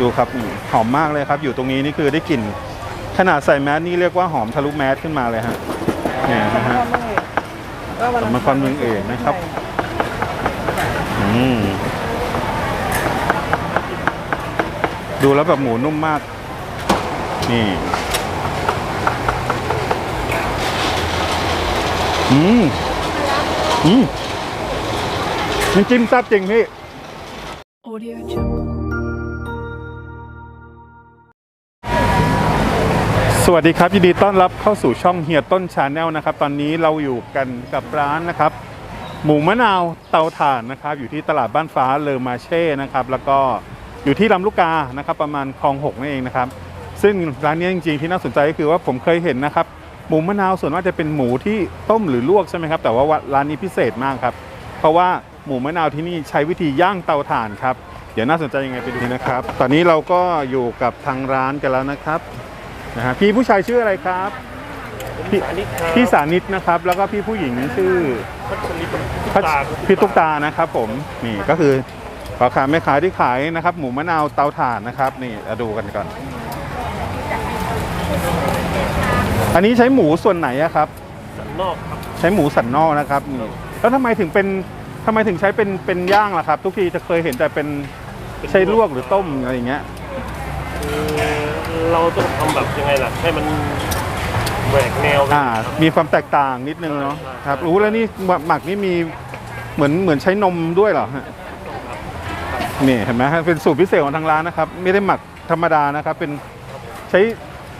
ดูครับอืมหอมมากเลยครับ อยู่ตรงนี้นี่คือได้กลิ่น ขนาดใส่แมสนี่เรียกว่าหอมทะลุแมสขึ้นมาเลยฮะเนี่ยนะฮะสมครเมืองเอกนะครับอืมดูแล้วแบบหมูนุ่มมาก นี่ อืม อืมน้ำจิ้มแซ่บจริงพี่ Audio Jungle. สวัสดีครับ ยินดีต้อนรับเข้าสู่ช่องเฮียต้นชาแนลนะครับ ตอนนี้เราอยู่กันกับร้านนะครับ หมูมะนาวเตาถ่านนะครับ อยู่ที่ตลาดบ้านฟ้าเลอมาเช่นะครับ แล้วก็อยู่ที่ลำลูกกานะครับ ประมาณคลองหกนั่นเองนะครับ ซึ่งร้านนี้จริงๆที่น่าสนใจก็คือว่าผมเคยเห็นนะครับ หมูมะนาวส่วนมากจะเป็นหมูที่ต้มหรือลวกใช่ไหมครับ แต่ว่าร้านนี้พิเศษมากครับ เพราะว่าหมูมะนาวที่นี่ใช้วิธีย่างเตาถ่านครับ เดี๋ยวน่าสนใจยังไงไปดูนะครับ ตอนนี้เราก็อยู่กับทางร้านกันแล้วนะครับ นะฮะพี่ผู้ชายชื่ออะไรครับพี่สานิทครับพี่สานิตนะครับ แล้วก็พี่ผู้หญิงชื่อพัชริตพัชพี่ตุ๊กตานะครับ ผมนี่ก็คือพ่อค้าแม่ค้าที่ขายนะครับ หมูมะนาวเตาถ่านนะครับ นี่เอาดูกันก่อน อันนี้ใช้หมูส่วนไหนอะครับสันนอกครับใช้หมูสันนอกนะครับนี่แล้วทำไมถึงเป็นทำไมถึงใช้เป็นเป็นย่างล่ะครับ ทุกทีจะเคยเห็นแต่เป็นใช้ลวกหรือต้มอะไรอย่างเงี้ยคือ เราต้องทำแบบยังไงล่ะ ให้มันแหวกแนวไปอ่าครับมีความแตกต่างนิดนึงเนาะใช่ครับรู้แล้วนี่หมักนี่มีเหมือนเหมือนใช้นมด้วยเหรอฮะนี่เห็นไหมฮะเป็นสูตรพิเศษของทางร้านนะครับ ไม่ได้หมักธรรมดานะครับ เป็นใช้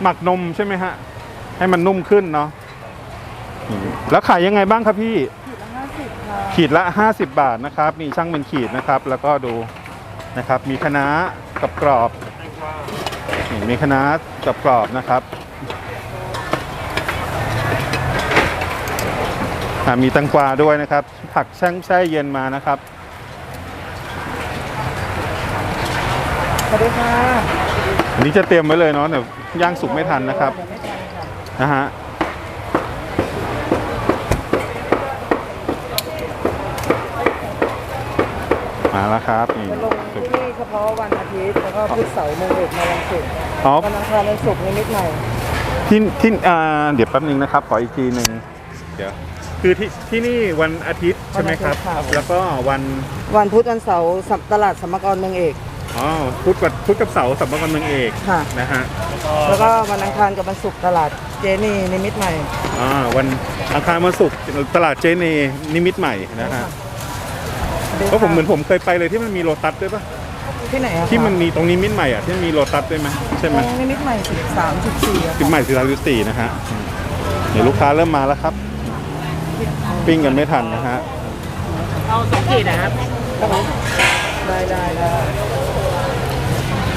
หมักนมใช่ไหมฮะให้มันนุ่มขึ้นเนาะนี่แล้วขายยังไงบ้างครับพี่ ขีดละ 50 บาทนะครับนี่ช่างเป็นขีดนะครับ แล้วก็ดูนะครับ มีคะน้ากับกรอบแตงกวา นี่มีคะน้ากับกรอบนะครับอ่ามีแตังกวาด้วยนะครับ ผักแช่งแช่เย็นมานะครับสวัสดีค่ะอันนี้จะเตรียมไว้เลยเนาะเดี๋ยวย่างสุกไม่ทันนะครับนะฮะมาแล้วครับนี่จะลงที่เฉพาะวันอาทิตย์แล้วก็พุธเสาร์โมงเอกมาวันศุกร์อ๋อ วันอังคารวันศุกร์นิดหน่อยที่ที่อ่าเดี๋ยวแป๊บนึงนะครับ ขออีกทีหนึ่งเดี๋ยว คือที่ที่นี่วันอาทิตย์ใช่ไหมครับ แล้วก็วัน วันพุธวันเสาร์สัปตลาดสัมมกรเมืองเอกอ๋อพุธกับพุธกับเสาร์สัมภาระเมืองเอกค่ะนะฮะแล้วก็วันอังคารกับวันศุกร์ตลาดเจนี่นิมิตรใหม่อ่าวันอังคารวันศุกร์ตลาดเจเนนิมิตรใหม่นะฮะเพราะผมเหมือนผมเคยไปเลยที่มันมีโลตัสด้วยปะ ที่ไหนอะคะที่มันมีตรงนิมิตรใหม่อะที่มันมีโลตัสด้วยไหมใช่ไหมตรงนิมิตรใหม่สิบสามสิบสี่อะนิมิตรใหม่สิบสามสิบสี่นะฮะอืมเดี๋ยวลูกค้าเริ่มมาแล้วครับ ปิ้งกันไม่ทันนะฮะได้ได้ได้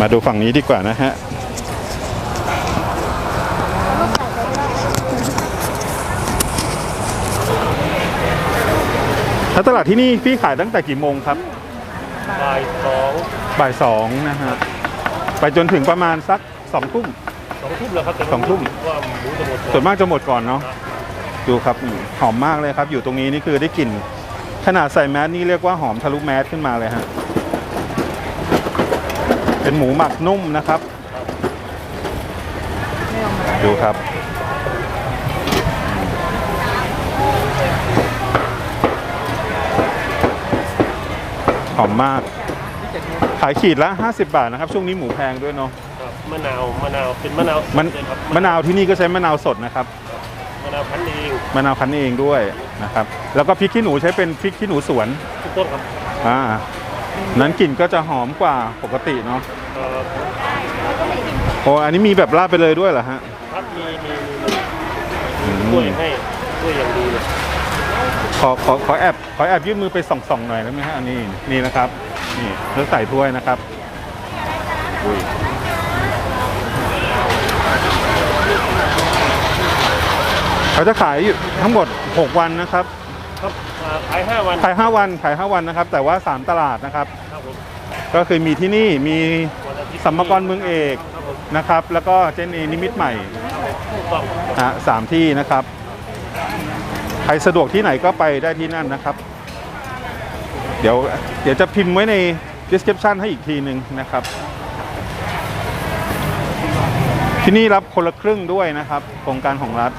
มาดูฝั่งนี้ดีกว่านะฮะแล้วตลาดที่นี่พี่ขายตั้งแต่กี่โมงครับ บ่ายสองบ่ายสองนะฮะไปจนถึงประมาณสักสองทุ่ม สองทุ่มแล้วครับแต่สองทุ่ม ว่าหมูจะหมดส่วนมากจะหมดก่อนเนาะดูครับอืมหอมมากเลยครับ อยู่ตรงนี้นี่คือได้กลิ่นขนาดใส่แมสนี่เรียกว่าหอมทะลุแมสขึ้นมาเลยฮะเป็นหมูหมักนุ่มนะครับ ดูครับ หอมมาก ขายขีดละ50 บาทนะครับ ช่วงนี้หมูแพงด้วยเนาะครับมะนาวมะนาวเป็นมะนาวสดมันเลยครับมะนาวที่นี่ก็ใช้มะนาวสดนะครับมะนาวพันธุ์เองมะนาวคั้นเองด้วยนะครับ แล้วก็พริกขี้หนูใช้เป็นพริกขี้หนูสวนทุกต้นครับอ่านั้นกลิ่นก็จะหอมกว่าปกติเนาะเอ่อโอ้อันนี้มีแบบราดไปเลยด้วยเหรอฮะครับมีมีมีอืกล้วยมให้กล้วยอย่างดีเลย ขอขอขอแอบขอแอบยื่นมือไปส่องๆหน่อยได้ไหมฮะอันนี้นี่นะครับนี่แล้วใส่ถ้วยนะครับอุ้ยเขาจะขายอยู่ทั้งหมด 6 วันนะครับครับอ่าขายห้าวันขาย5วันขาย5วันนะครับ แต่ว่า 3 ตลาดนะครับครับผมก็คือมีที่นี่มีวันอาทิตย์สัมมกรเมืองเอกครับผมนะครับ แล้วก็เจนีนิมิตรใหม่ถูกต้องฮะสามที่นะครับใครสะดวกที่ไหนก็ไปได้ที่นั่นนะครับ เดี๋ยวเดี๋ยวจะพิมพ์ไว้ใน description ให้อีกทีหนึ่งนะครับ ที่นี่รับคนละครึ่งด้วยนะครับ โครงการของรัฐ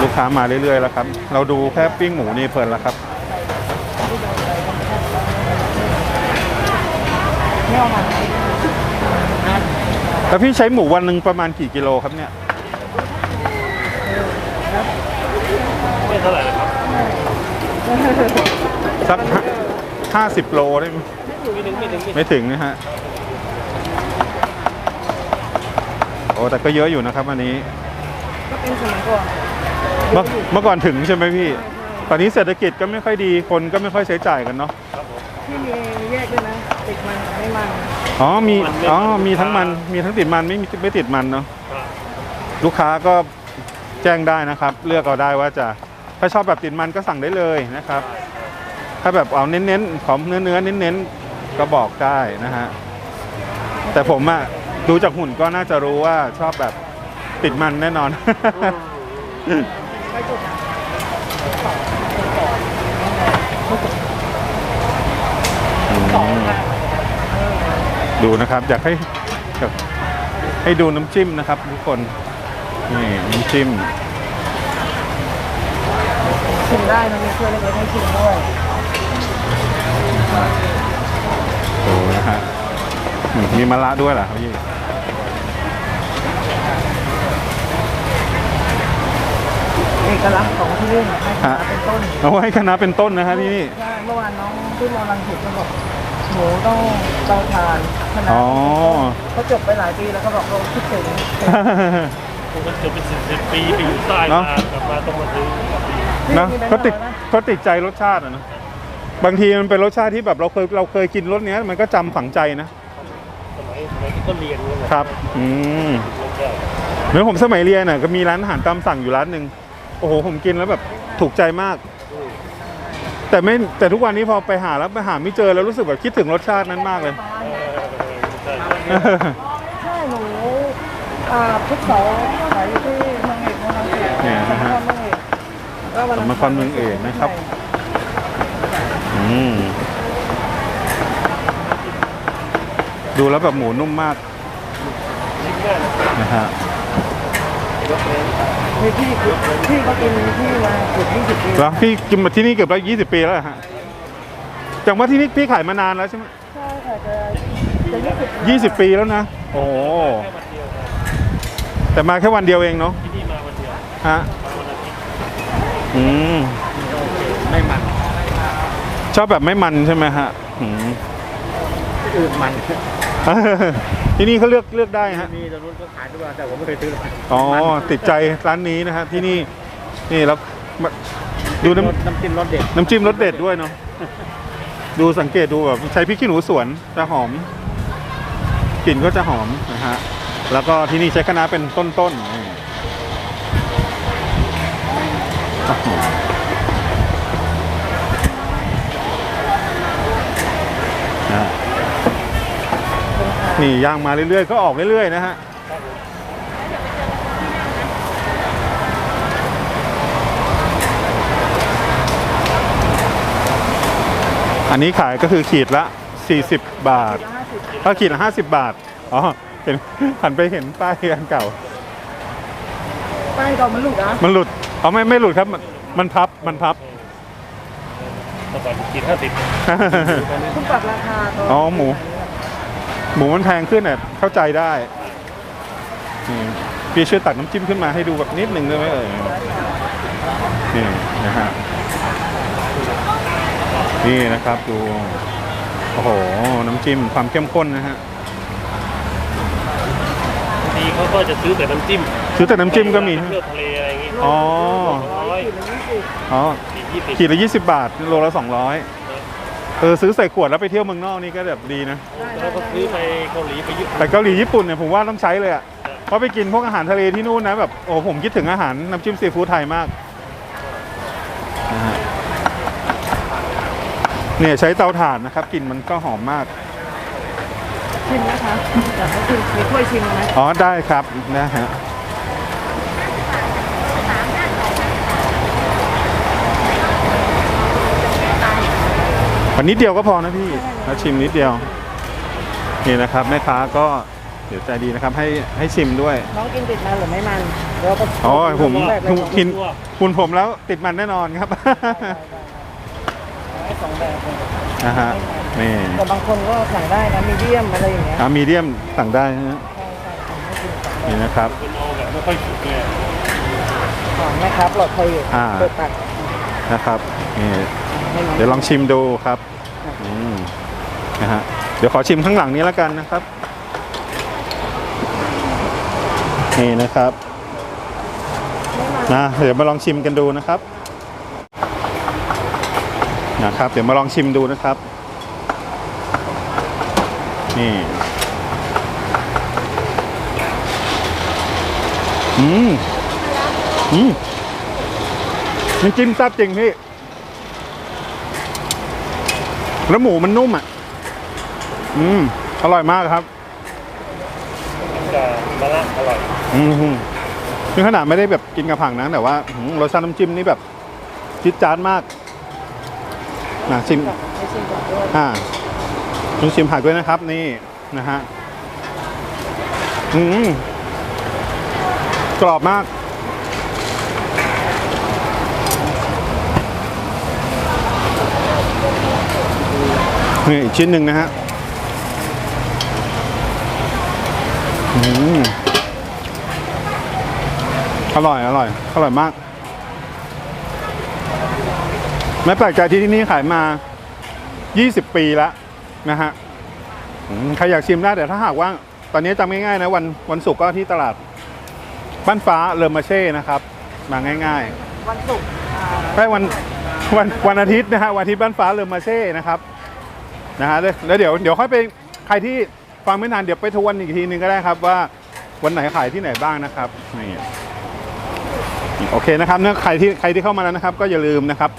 ลูกค้ามาเรื่อยๆแล้วครับ เราดูแค่ปิ้งหมูนี่เพลินแล้วครับแล้วพี่ใช้หมูวันหนึ่งประมาณกี่กิโลครับเนี่ย ไม่ เท่าไหร่นะครับสักห้าสิบโลได้ไหมไม่ถึงไม่ถึงไม่ถึงไม่ถึงนะฮะโอ้แต่ก็เยอะอยู่นะครับอันนี้ก็เป็นสมัยก่อนเมื่อเมื่อก่อนถึงใช่ไหมพี่ ตอนนี้เศรษฐกิจก็ไม่ค่อยดีคนก็ไม่ค่อยใช้จ่ายกันเนาะที่มีแยกด้วยนะติดมันกับไม่มันอ๋อมีอ๋อมีทั้งมันมีทั้งติดมันไม่มีไม่ติดมันเนาะครับลูกค้าก็แจ้งได้นะครับ เลือกเอาได้ว่าจะ ถ้าชอบแบบติดมันก็สั่งได้เลยนะครับ ถ้าแบบเอาเน้นๆ ของเนื้อเนื้อๆเน้นๆ ก็บอกได้นะฮะ แต่ผมอะดูจากหุ่นก็น่าจะรู้ว่าชอบแบบติดมันแน่นอน ดูนะครับ อยากให้ ให้ดูน้ำจิ้มนะครับทุกคน นี่น้ำจิ้ม ชิมได้นะมีถ้วยเล็กๆให้ชิมด้วยดูนะฮะอืมมีมะระด้วยเหรอครับพี่เอกลักษณ์ของที่นี่ให้ขาเป็นต้นเอาให้คณะเป็นต้นนะฮะที่นี่ ใช่เมื่อวานน้องที่มอลังผิดเขาบอกหมูต้องเตาถ่านขนาดอ๋อ เขาจบไปหลายปีแล้วเขาบอกเราคิดถึง ผมก็จะเป็นสิบสิบปีไปอยู่ใต้เนอะมากลับมาต้องมาซื้อ นะก็ติดก็ติดใจรสชาติอะนะบางทีมันเป็นรสชาติที่แบบเราเคยเราเคยกินรสเนี้ย มันก็จำฝังใจนะสมัยสมัยที่ก็เรียนนี่แหละครับ อืมมันก็เหมือนผมสมัยเรียนน่ะก็มีร้านอาหารตามสั่งอยู่ร้านหนึ่งโอ้โหผมกินแล้วแบบถูกใจมาก แต่ไม่แต่ทุกวันนี้พอไปหาแล้วไปหาไม่เจอแล้วรู้สึกแบบคิดถึงรสชาตินั้นมากเลย ใช่ใช่หนูอ่าพุทธเสาขายอยู่ที่เมืองเอกเมืองลังสิตเนี่ยนะฮะสมนครเมืองเอก สมนครเมืองเอกนะครับอืมดูแล้วแบบหมูนุ่มมากนะฮะมีพี่พี่ก็กินที่มาเกือบยี่สิบปีแล้วพี่กินมาที่นี่เกือบแล้วยี่สิบปีแล้วเหรอฮะจังว่าที่นี่พี่ขายมานานแล้วใช่ไหมใช่ค่ะจะจะยี่สิบยี่สิบปีแล้วนะ โอ้โหแต่มาแค่วันเดียวเองเนาะที่นี่มาวันเดียวฮะมาวัน อาทิตย์อืมไม่มันชอบแบบไม่มันใช่ไหมฮะอืมอื่นมันที่นี่เขาเลือกเลือกได้ฮะ มีตรงนู้นก็ขายทุกวันแต่ผมไม่เคยซื้อเลยอ๋อ ติดใจร้านนี้นะฮะที่นี่นี่แล้วมาดูน้ำน้ำจิ้มรสเด็ดน้ำจิ้มรสเด็ดด้วยเนาะดูสังเกตดูแบบใช้พริกขี้หนูสวนจะหอมกลิ่นก็จะหอมนะฮะแล้วก็ที่นี่ใช้คะน้าเป็นต้นๆ นี่โอ้โหอะนี่ย่างมาเรื่อยๆ ก็ออกเรื่อยๆ นะฮะอันนี้ขายก็คือขีดละ 40 บาทห้าสิบถ้าขีดละ50 บาท อ๋อ เห็นหันไปเห็นป้ายอันเก่า ป้ายเก่ามันหลุดอะ มันหลุด เอาไม่ไม่หลุดครับ มันมันพับมันพับแต่ก่อนกินห้าสิบคุณปรับราคาตัวอ๋อหมู หมูมันแพงขึ้นเนี่ยเข้าใจได้นี่พี่ช่วยตักน้ำจิ้มขึ้นมาให้ดูแบบนิดหนึ่งได้ไหมเอ่ยนี่นะฮะนี่นะครับดูโอ้โหน้ำจิ้มความเข้มข้นนะฮะบางทีเขาก็จะซื้อแต่น้ำจิ้ม ซื้อแต่น้ำจิ้มก็มี เลือดทะเลอะไรอย่างงี้อ๋อ ร้อยขีดละยี่สิบอ๋อยี่สิบขีดละ20บาทโลละ200เออซื้อใส่ขวดแล้วไปเที่ยวเมืองนอกนี่ก็แบบดีนะ แล้วก็ซื้อไปเกาหลีไปญี่ปุ่นแต่เกาหลีญี่ปุ่นเนี่ยผมว่าต้องใช้เลยอะเพราะไปกินพวกอาหารทะเลที่นู่นนะแบบโอ้ผมคิดถึงอาหารน้ำจิ้มซีฟู้ดไทยมากนะฮะเนี่ยใช้เตาถ่านนะครับกลิ่นมันก็หอมมาก ชิมนะคะอยากให้ชิมมีถ้วยชิมไหมอ๋อได้ครับนะฮะ วันนิดเดียวก็พอนะพี่เราชิมนิดเดียว นี่นะครับแม่ค้าก็เดี๋ยวใจดีนะครับ ให้ให้ชิมด้วย น้องกินติดมันหรือไม่มันเดี๋ยวก็อ๋อผมแบบผมกินคุณผมแล้วติดมันแน่นอนครับให้สองแบบเลยนะฮะนี่แต่บางคนก็สั่งได้นะมีเดียมอะไรอย่างเงี้ยอ่ามีเดียมสั่งได้นะฮะใช่ใช่ผมไม่กินสองแบบนี่นะครับเป็นโอแบบไม่ค่อยสุกเลยของแม่ค้าปลอดภัยอยู่อ่าเปิดตัด นะครับนี่เดี๋ยวลองชิมดูครับอืมนะฮะเดี๋ยวขอชิมข้างหลังนี้แล้วกันนะครับนี่นะครับนะเดี๋ยวมาลองชิมกันดูนะครับนะครับ เดี๋ยวมาลองชิมดูนะครับนี่อืมอืม น้ำจิ้มแซ่บจริงพี่ แล้วหมูมันนุ่มอะ อืม อร่อยมากครับจะมะระอร่อย อืมคือขนาดไม่ได้แบบกินกับผักนะแต่ว่าอืมรสชาติน้ำจิ้มนี่แบบจิ๊ดจ๊าดมากนะชิมให้ชิมก่อนด้วยอ่าคุณชิมผักด้วยนะครับ นี่นะฮะอืมกรอบมาก นี่อีกชิ้นหนึ่งนะฮะอืมอร่อย อร่อย อร่อยมาก ไม่แปลกใจที่ที่นี่ขายมา 20 ปีแล้วนะฮะอืมใครอยากชิมได้แต่ถ้าหากว่า ตอนนี้จำง่ายๆนะวันวันศุกร์ก็ที่ตลาดบ้านฟ้าเลอมาเช่นะครับ มาง่ายวันศุกร์อ่าๆได้วันวันวันอาทิตย์นะฮะวันอาทิตย์บ้านฟ้าเลอมาเช่นะครับ นะฮะแล้วเดี๋ยวเดี๋ยวค่อยไปใครที่ฟังไม่นานเดี๋ยวไปทวนอีกทีนึงก็ได้ครับว่าวันไหนขายที่ไหนบ้างนะครับนี่โอเคนะครับเนื้อใครที่ใครที่เข้ามาแล้วนะครับ ก็อย่าลืมนะครับ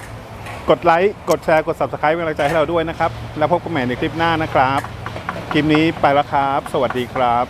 กดไลค์กดแชร์กด subscribe เป็นกำลังใจให้เราด้วยนะครับ แล้วพบกันใหม่ในคลิปหน้านะครับ คลิปนี้ไปแล้วครับ สวัสดีครับ